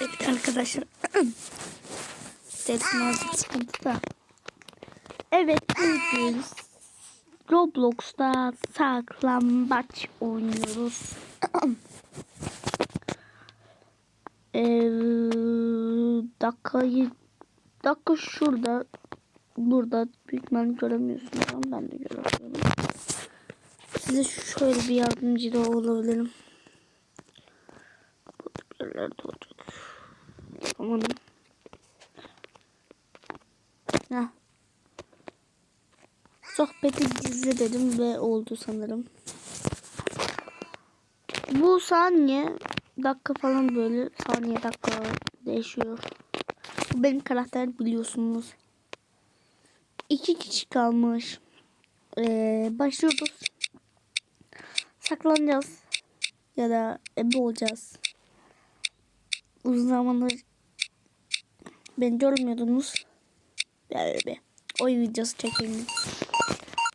Evet arkadaşlar. Sesim azıcık sıkıntı da. Evet bugün Roblox'ta saklambaç oynuyoruz. ee, dakikayı dakika şurada burada büyük ihtimalle göremiyorsunuz ama ben de göremiyorum. Size şöyle bir yardımcı da olabilirim. Bir yerlerde olacak. Aman. Heh. Sohbeti gizle dedim ve oldu sanırım. Bu saniye dakika falan böyle saniye dakika değişiyor. Bu benim karakter biliyorsunuz. İki kişi kalmış. Ee, başlıyoruz. Saklanacağız. Ya da ebe olacağız. Uzun zamandır beni görmüyordunuz. Böyle bir oyun videosu çekeyim.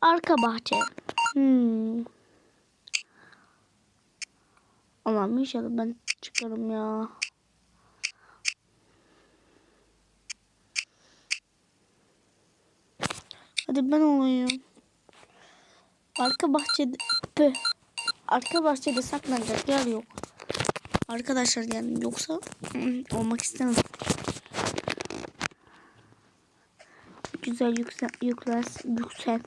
Arka bahçe. Hmm. Allah'ım inşallah ben çıkarım ya. Hadi ben olayım. Arka bahçede Püh. Arka bahçede saklanacak yer yok. Arkadaşlar yani yoksa olmak istemem. Güzel yüksel yüksel yüksel.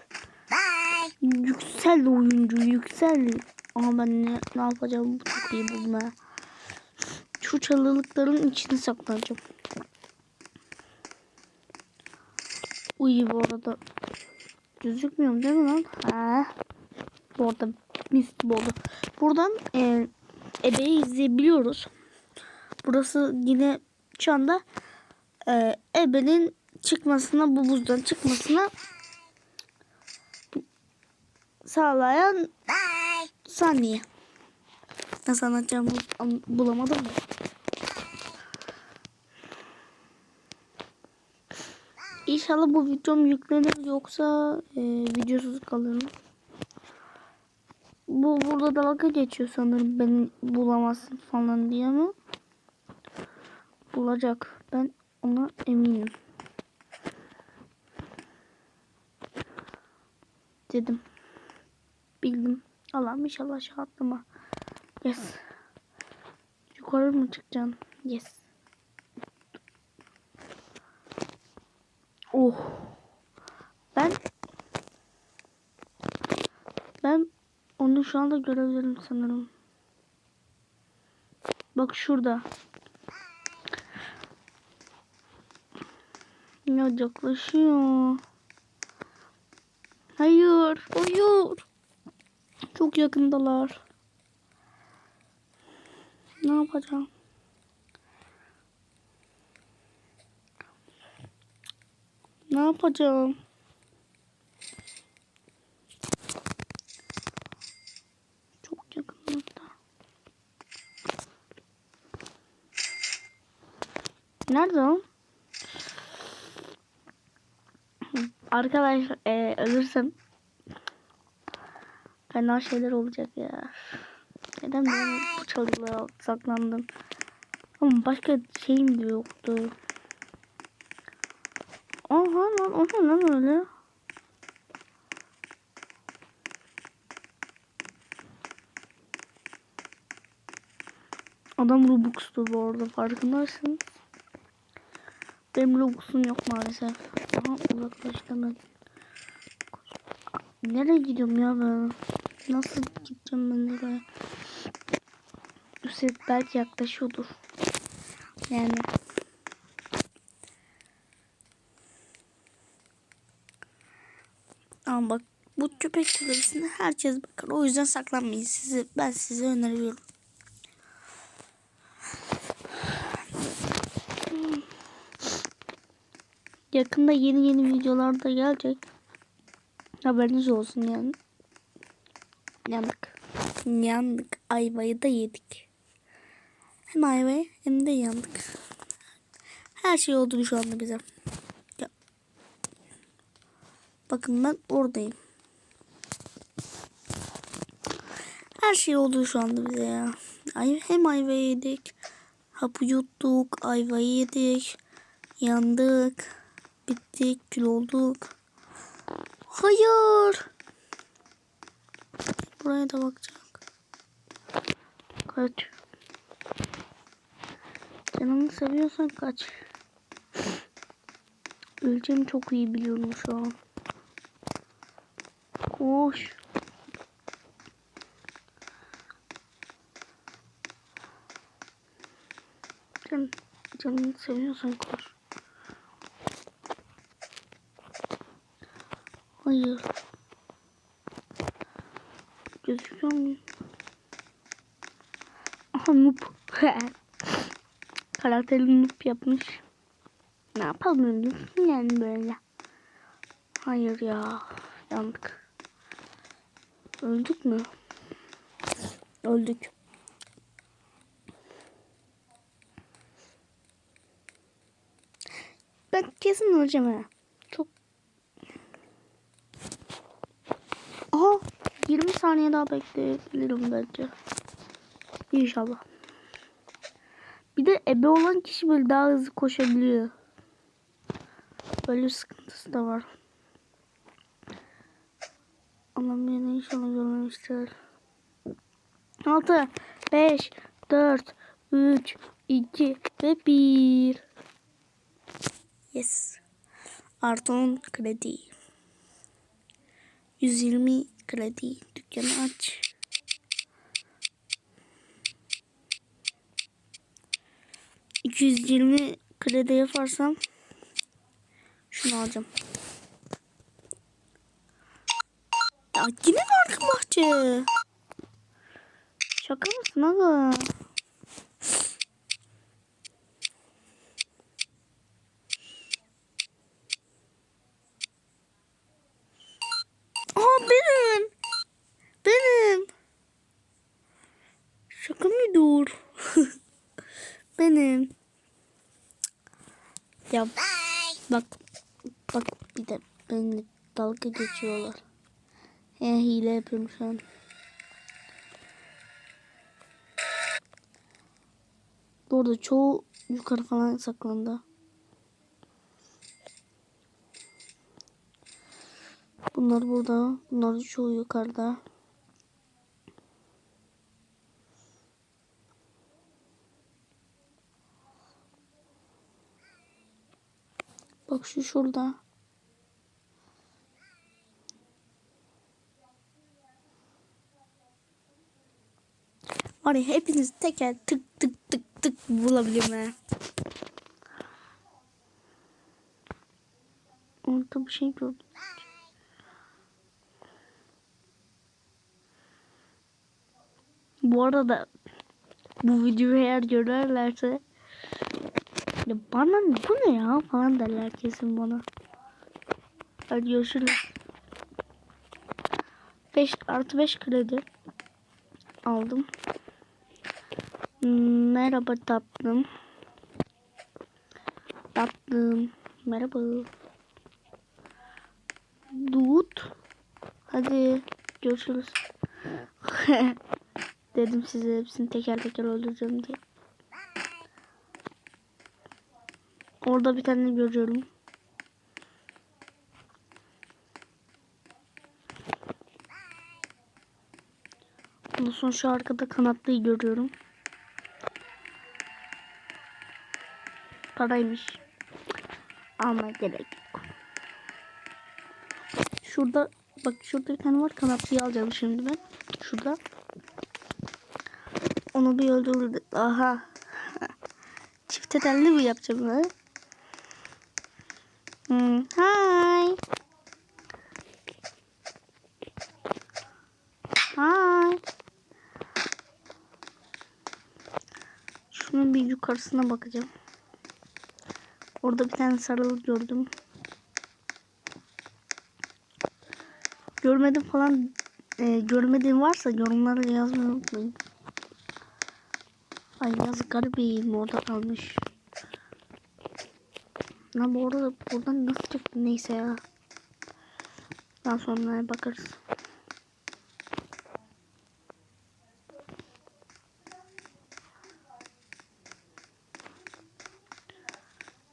Yüksel oyuncu yüksel. Ama ben ne, ne yapacağım bu çok iyi bulma. Şu çalılıkların içine saklanacağım. Uy bu arada gözükmüyorum değil mi lan? Ha. Bu arada mis gibi oldu. Buradan e, ebeyi izleyebiliyoruz. Burası yine şu anda e, ebenin çıkmasına bu buzdan çıkmasına sağlayan saniye. Nasıl anlatacağımı an- bulamadım mı? İnşallah bu videom yüklenir yoksa e, videosuz kalırım. Bu burada dalga geçiyor sanırım beni bulamazsın falan diye ama bulacak. Ben ona eminim. Dedim. Bildim. Allah'ım inşallah aşağı atlama. Yes. Yukarı mı çıkacaksın? Yes. Oh. Ben ben onu şu anda görebilirim sanırım. Bak şurada. Ya yaklaşıyor. Hayır, hayır. Çok yakındalar. Ne yapacağım? Ne yapacağım? Çok yakınlarda. Nerede o? Arkadaşlar e, ölürsem fena şeyler olacak ya. Neden ben bu çalılara saklandım? Ama başka şeyim de yoktu. Aha lan o ne lan öyle? Adam Robux'tu bu arada farkındaysanız. Benim Robux'um yok maalesef. Aha uzaklaştım Nereye gidiyorum ya ben? Nasıl gideceğim ben nereye? Üstelik belki yaklaşıyordur. Yani. Ama bak bu köpek kulübesine herkes bakar. O yüzden saklanmayın. Sizi, ben size öneriyorum. Yakında yeni yeni videolar da gelecek. Haberiniz olsun yani. Yandık. Yandık. Ayvayı da yedik. Hem ayvayı hem de yandık. Her şey oldu şu anda bize. Ya. Bakın ben oradayım. Her şey oldu şu anda bize ya. Ay, hem ayva yedik. Hapı yuttuk, ayvayı yedik, yandık, bittik, kül olduk. Hayır. Buraya da bakacak. Kaç. Canını seviyorsan kaç. Öleceğimi çok iyi biliyorum şu an. Koş. Can, canını seviyorsan koş. Hayır. Gözüküyor muyum? Aha noob. Karakteri noob yapmış. Ne yapalım yani böyle. Hayır ya. Yandık. Öldük mü? Öldük. Ben kesin öleceğim ha. Çok. Aha 20 saniye daha bekleyebilirim bence. İnşallah. Bir de ebe olan kişi böyle daha hızlı koşabiliyor. Böyle bir sıkıntısı da var. Allah'ım beni inşallah görmemiştir. 6, 5, 4, 3, 2 ve 1. Yes. Artı 10 kredi. 120 kredi. Dükkanı aç. ...220 kredi yaparsam... ...şunu alacağım. Ya yine mi arka bahçe? Şaka mısın aga? Aa benim. Benim. Şaka mı dur? benim. Ya bak bak bir de benimle dalga geçiyorlar. He hile yapıyorum şu an. Bu arada çoğu yukarı falan saklandı. Bunlar burada. Bunlar çoğu yukarıda. Şu şurada. Var ya hepiniz teker tık tık tık tık bulabilirim ha. Orada bir şey gördüm. Bu arada bu videoyu eğer görürlerse ya bana bu ne ya falan derler kesin bana. Hadi görüşürüz. 5 artı 5 kredi aldım. Merhaba tatlım. Tatlım. Merhaba. Dut. Hadi görüşürüz. Dedim size hepsini teker teker öldüreceğim diye. Orada bir tane görüyorum. Ondan sonra şu arkada kanatlıyı görüyorum. Paraymış. Almaya gerek yok. Şurada bak şurada bir tane var kanatlıyı alacağım şimdi ben. Şurada. Onu bir öldürdü. Aha. Çifte telli mi yapacağım ha? Hi. Hi. Şunun bir yukarısına bakacağım. Orada bir tane sarılı gördüm. Görmedim falan e, görmediğim varsa yorumlara yazmayı unutmayın. Ay yazık garibim orada kalmış. Lan bu arada buradan nasıl çıktı neyse ya. Daha sonra bakarız.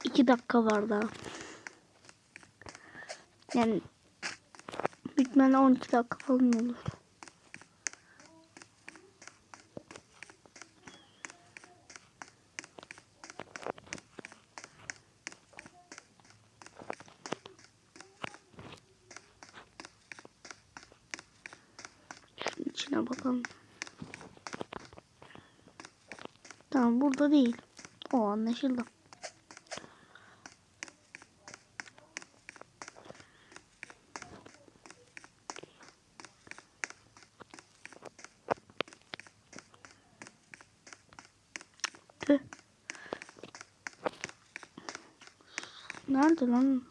İki dakika var daha. Yani bitmeden 12 dakika falan olur. İçine bakalım. Tamam burada değil. O anlaşıldı. Nerede lan?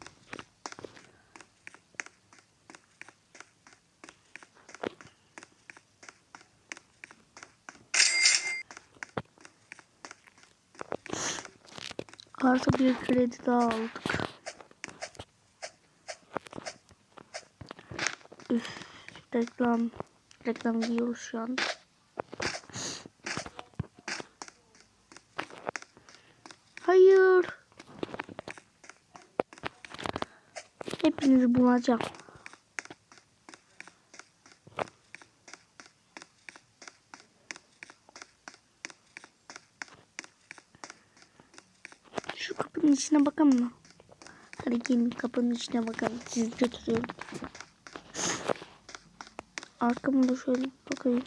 Artı bir kredi daha aldık. Üf, reklam. Reklam giyiyoruz şu an. Hayır. Hepinizi bulacağım. Şu kapının içine bakalım mı? Hadi gelin kapının içine bakalım. Sizi götürüyorum. Arkamı da şöyle bakayım.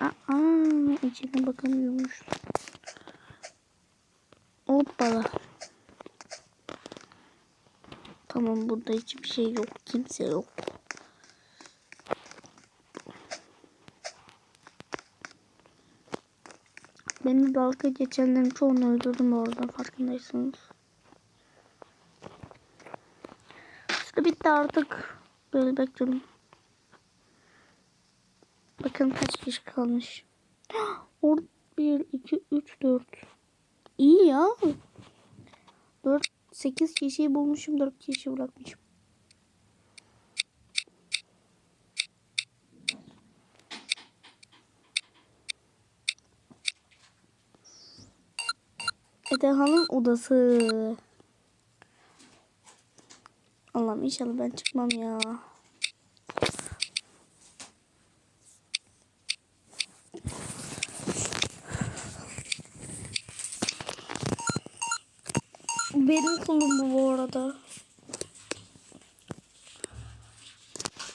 Aa, içine bakamıyormuş. Hoppala. Tamam burada hiçbir şey yok. Kimse yok. Beni dalga geçenlerin çoğunu öldürdüm orada farkındaysanız. Süre bitti artık. Böyle bekliyorum. Bakın kaç kişi kalmış. Orada 1, 2, 3, 4. İyi ya. 4, 8 kişiyi bulmuşum. 4 kişi bırakmışım. Edehan'ın odası. Allah'ım inşallah ben çıkmam ya. Benim kolum bu bu arada.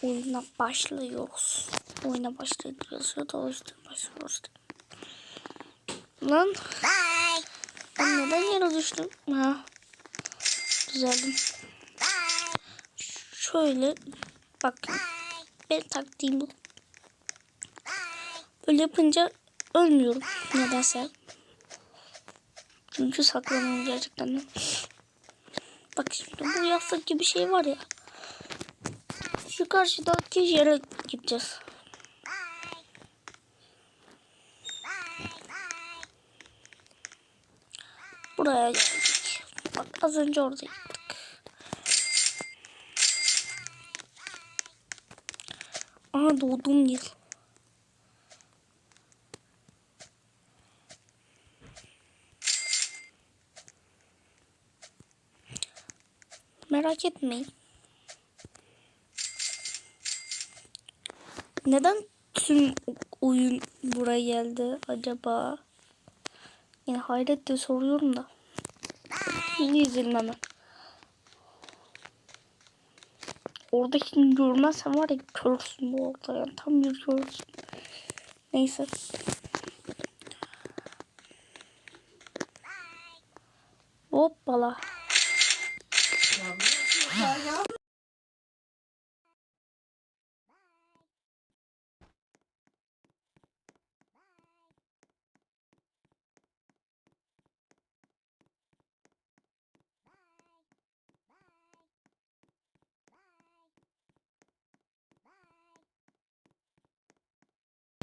Oyuna başlıyoruz. Oyuna başlıyoruz. O yüzden başlıyoruz. Lan. Ben neden yere düştüm? Ha. Düzeldim. Şöyle. Bak. Bir taktiğim bu. Böyle yapınca ölmüyorum. Nedense. Çünkü saklanıyorum gerçekten. Bak şimdi bu yastık gibi şey var ya. Şu karşıdaki yere gideceğiz. Buraya geldik. Bak az önce orada gittik. Aha doğduğum yıl. Merak etmeyin. Neden tüm oyun buraya geldi acaba? Yine hayret de soruyorum da. Yeni izledim hemen. Oradakini görmezsen var ya körsün bu orada yani tam bir körsün. Neyse. Hoppala.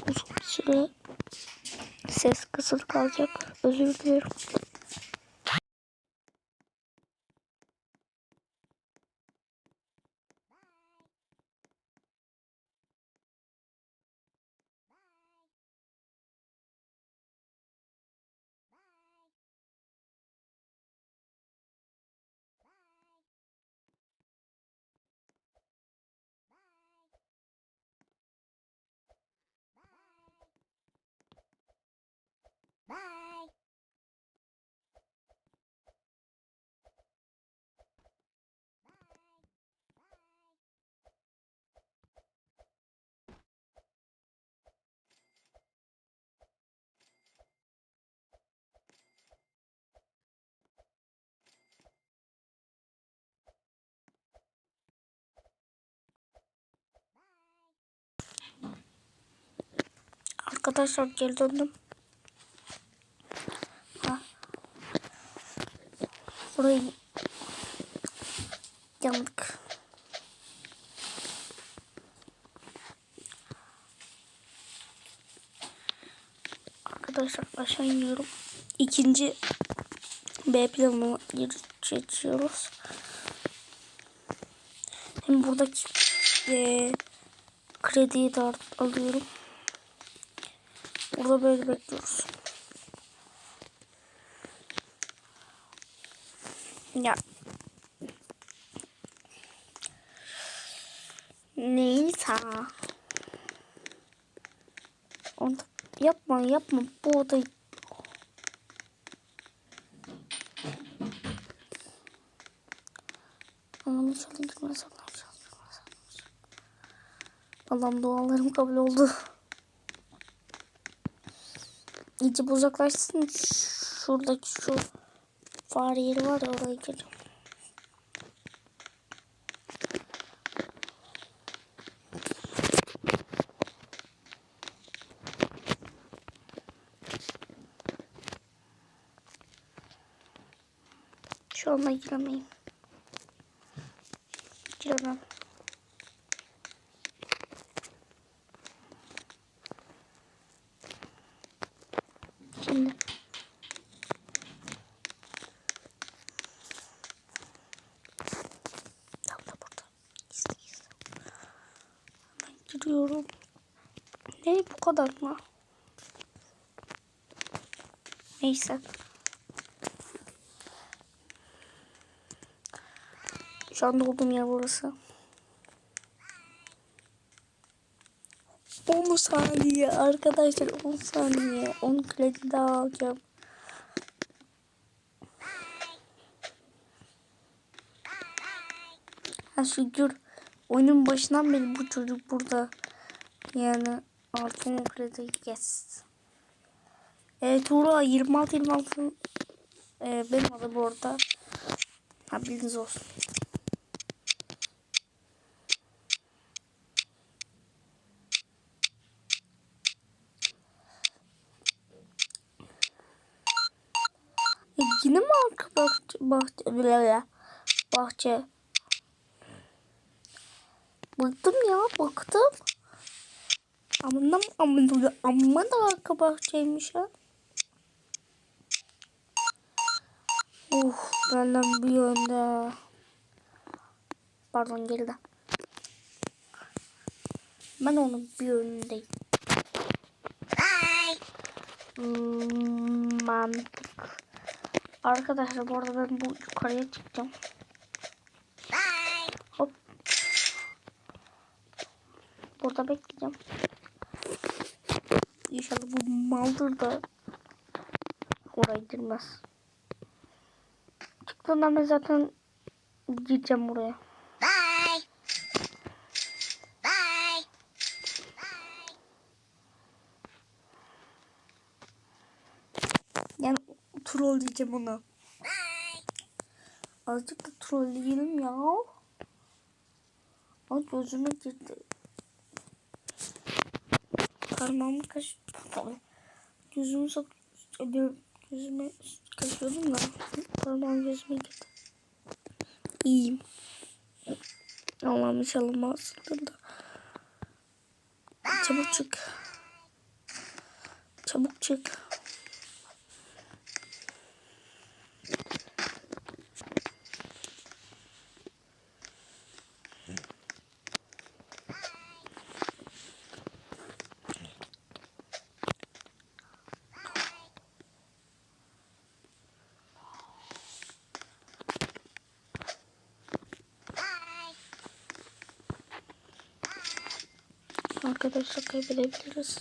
Uzun bir süre kısık kalacak. Özür dilerim. Arkadaşlar geri döndüm. Ha. Burayı yandık. Arkadaşlar aşağı iniyorum. İkinci B planına geçiyoruz. Hem buradaki e, krediyi de alıyorum. Burada böyle bekliyoruz. Ya. Neyse. Onu yapma yapma bu odayı. Allah'ım çalındırmaz Allah'ım çalındırmaz. Allah'ım dualarım kabul oldu. İyice uzaklaşsın. Şuradaki şu fare yeri var ya oraya gireceğim. Şu anda giremeyim. Giremem. Şimdi. Tam da burada. Gizli gizli. Giriyorum. Ne bu kadar mı? Neyse. Şu anda olduğum yer burası. 10 saniye arkadaşlar 10 saniye 10 kredi daha alacağım. Ha şükür oyunun başından beri bu çocuk burada. Yani altın kredi yes. E, Tuğra 26 26 e, benim adım bu arada. Ha bilginiz olsun. E, yine mi arka bahçe, bahçe, bahçe. Bıktım ya bıktım. Amma amma amma da arka bahçeymiş ha. Uf benden bir yönde. Pardon geride. Ben onun bir yönündeyim. Hmm, mantık. Arkadaşlar bu arada ben bu yukarıya çıkacağım. Burada bekleyeceğim. İnşallah bu maldır da oraya girmez. Çıktığında ben zaten gideceğim oraya. Bye. Bye. Yani troll diyeceğim ona. Azıcık da trolleyelim ya. Ay gözüme girdi. Parmağımı kaş... Gözümü sok... Gözüme kaşıyordum da. Parmağım gözüme girdi. İyiyim. Allah'ım inşallah mahsuldur da. Çabuk çık. Çabuk çık. Arkadaşlar kaybedebiliriz.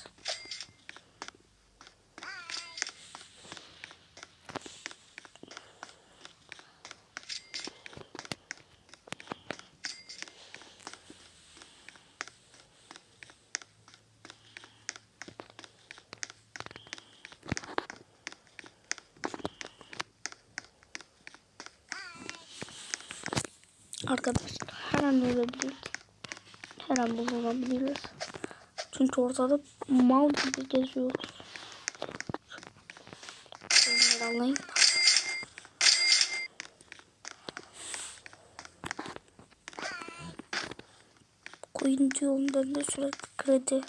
Arkadaşlar her an ölebiliriz. Her an bulunabiliriz. Çünkü ortada mal gibi geziyoruz. Bunları alayım. Koyun yolunda da sürekli kredi.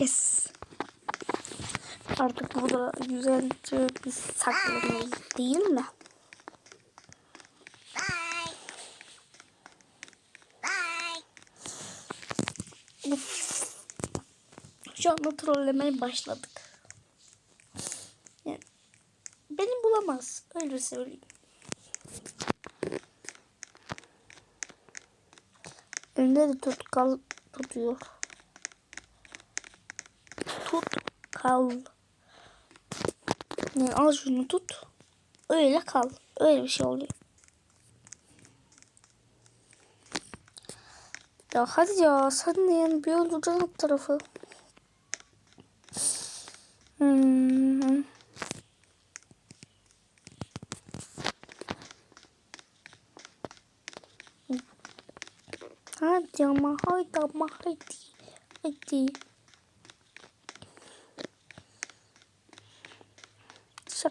Yes. Artık burada güzelce bir saklanıyoruz değil mi? Uf. Şu anda trollemeye başladık. Yani beni bulamaz. Öyle söyleyeyim. Önünde de tutkal tutuyor. Tut kal. Yani al şunu tut. Öyle kal. Öyle bir şey oluyor. Ya hadi ya sen de yani bir öldüreceksin alt tarafı. Hmm. Hadi ama haydi ama haydi. Haydi.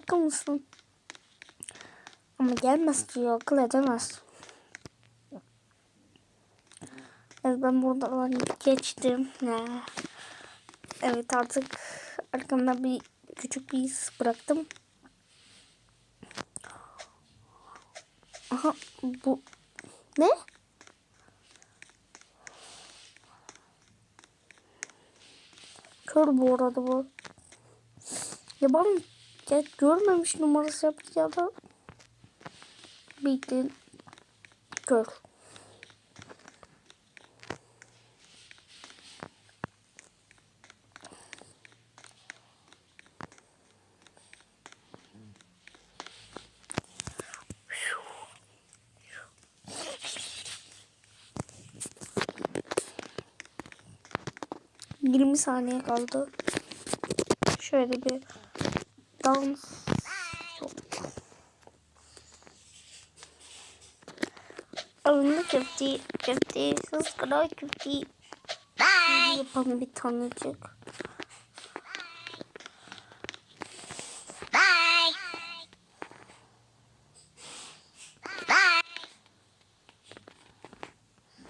Şaka mısın? Ama gelmez diyor. Akıl edemez. Evet ben buradan geçtim. Ya. Evet artık arkamda bir küçük bir iz bıraktım. Aha bu ne? Kör bu arada bu. Ya ya görmemiş numarası yaptı ya da bildiğin kör. Yirmi saniye kaldı. Şöyle bir dans yok. Alındı köfte, köfte, sus kadar köfte. Bye. Yapalım bir tanecik. Bye. Bye.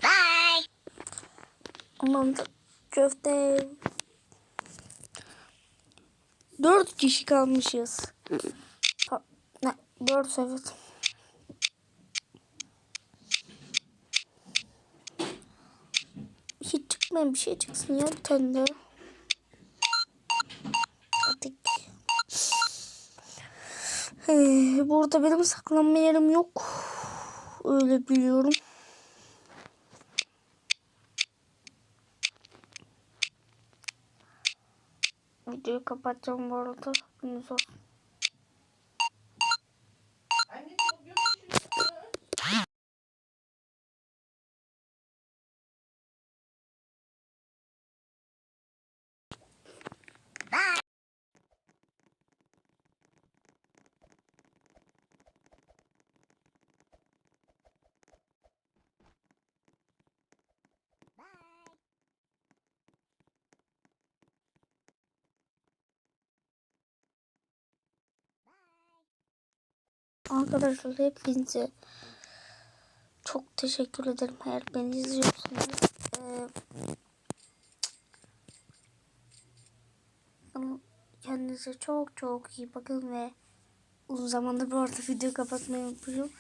Bye. Aman da köfte. Dört kişi kalmışız. Ne, dört evet. Hiç çıkmayan bir şey çıksın ya bir tane. Artık. Ee, burada benim saklanma yerim yok. Öyle biliyorum. Videoyu kapatacağım bu arada. Henüz olsun. Arkadaşlar hepinize çok teşekkür ederim eğer beni izliyorsanız. Ama kendinize çok çok iyi bakın ve uzun zamandır bu arada video kapatmayı unutmuşum.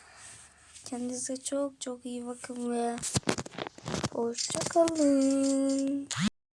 Kendinize çok çok iyi bakın ve hoşçakalın.